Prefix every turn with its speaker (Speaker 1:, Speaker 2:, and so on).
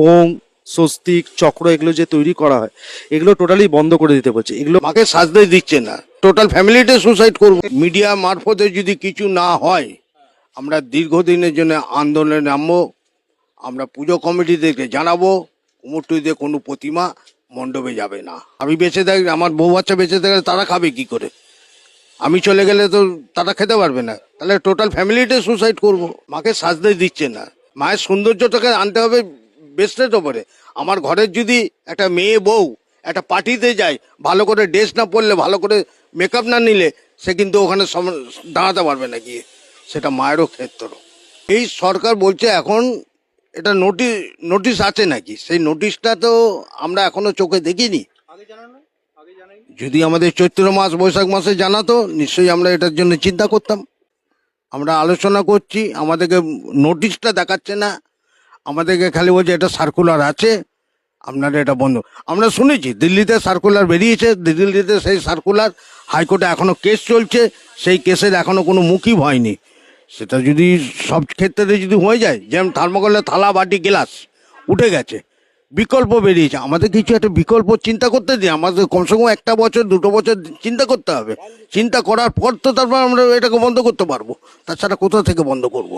Speaker 1: ওম, স্বস্তিক, চক্র এগুলো যে তৈরি করা হয়, এগুলো টোটালি বন্ধ করে দিতে বলছে। এগুলো
Speaker 2: মাকে সাজতে দিচ্ছে না। টোটাল ফ্যামিলিটা সুসাইড করব। মিডিয়া মারফতে যদি কিছু না হয়, আমরা দীর্ঘদিনের জন্য আন্দোলনে নামবো, আমরা পুজো কমিটিদেরকে জানাব কুমোরটুলিতে কোনো প্রতিমা মণ্ডপে যাবে না। আমি বেঁচে থাকি, আমার বউ বাচ্চা বেঁচে থাকলে তারা খাবে কি করে? আমি চলে গেলে তো তারা খেতে পারবে না। তাহলে টোটাল ফ্যামিলিটা সুসাইড করব। মাকে সাজতে দিচ্ছে না। মায়ের সৌন্দর্যটাকে আনতে হবে বেস্টের ওপরে আমার ঘরের যদি একটা মেয়ে বউ একটা পার্টিতে যায় ভালো করে ড্রেস না পরলে ভালো করে মেকআপ না নিলে সে কিন্তু ওখানে দাঁড়াতে পারবে না গিয়ে। সেটা মায়েরও ক্ষেত্র। এই সরকার বলছে এখন এটা নোটিশ নোটিশ আছে নাকি? সেই নোটিশটা তো আমরা এখনও চোখে দেখিনি। যদি আমাদের চৈত্র মাস বৈশাখ মাসে জানাতো নিশ্চয়ই আমরা এটার জন্য চিন্তা করতাম। আমরা আলোচনা করছি আমাদেরকে নোটিশটা দেখাচ্ছে না। আমাদেরকে খালি বলছে, এটা সার্কুলার আছে। আপনারা এটা বন্ধ। আমরা শুনেছি, দিল্লিতে সার্কুলার বেরিয়েছে, দিল্লিতে সেই সার্কুলার হাইকোর্টে এখনও কেস চলছে, সেই কেসের এখনও কোনো মুখই হয়নি। সেটা যদি সব ক্ষেত্রে যদি হয়ে যায়, যেমন থার্মোকলের থালা, বাটি, গ্লাস, উঠে গেছে, বিকল্প বেরিয়েছে। আমাদের কিছু একটা বিকল্প চিন্তা করতে দিন আমাদের কমসে কম একটা বছর, দুটো বছর চিন্তা করতে হবে। চিন্তা করার পর তো তারপর আমরা এটাকে বন্ধ করতে পারব। তাছাড়া কোথা থেকে বন্ধ করব?